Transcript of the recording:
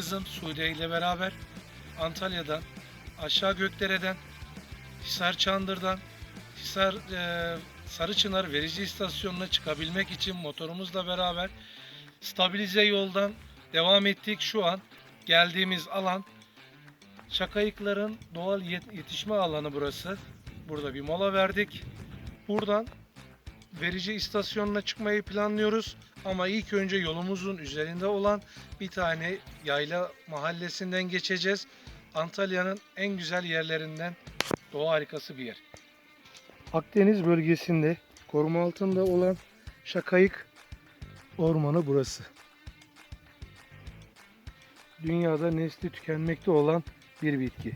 ile beraber Antalya'dan, aşağı Gökdere'den, Hisar Çandır'dan, Hisar e, Sarıçınar verici istasyonuna çıkabilmek için motorumuzla beraber stabilize yoldan devam ettik. Şu an geldiğimiz alan Şakayıkların doğal yet- yetişme alanı burası. Burada bir mola verdik. Buradan verici istasyonuna çıkmayı planlıyoruz. Ama ilk önce yolumuzun üzerinde olan bir tane yayla mahallesinden geçeceğiz. Antalya'nın en güzel yerlerinden doğa harikası bir yer. Akdeniz bölgesinde koruma altında olan Şakayık Ormanı burası. Dünyada nesli tükenmekte olan bir bitki.